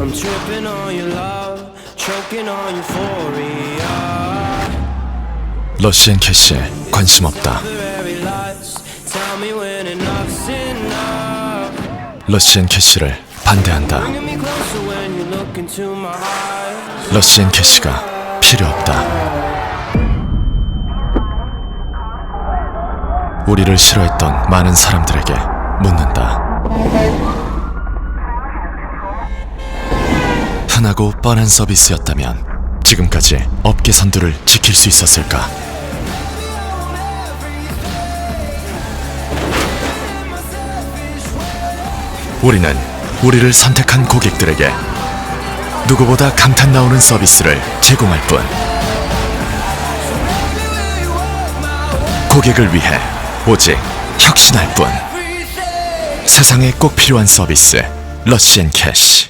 I'm tripping on your love, choking on euphoria. 러시앤 캐시에 관심 없다. 러시앤 캐시를 반대한다. 러시앤 캐시가 필요 없다. 우리를 싫어했던 많은 사람들에게 묻는다. 흔하고 뻔한 서비스였다면 지금까지 업계 선두를 지킬 수 있었을까? 우리는 우리를 선택한 고객들에게 누구보다 감탄 나오는 서비스를 제공할 뿐 고객을 위해 오직 혁신할 뿐 세상에 꼭 필요한 서비스 러시앤 캐시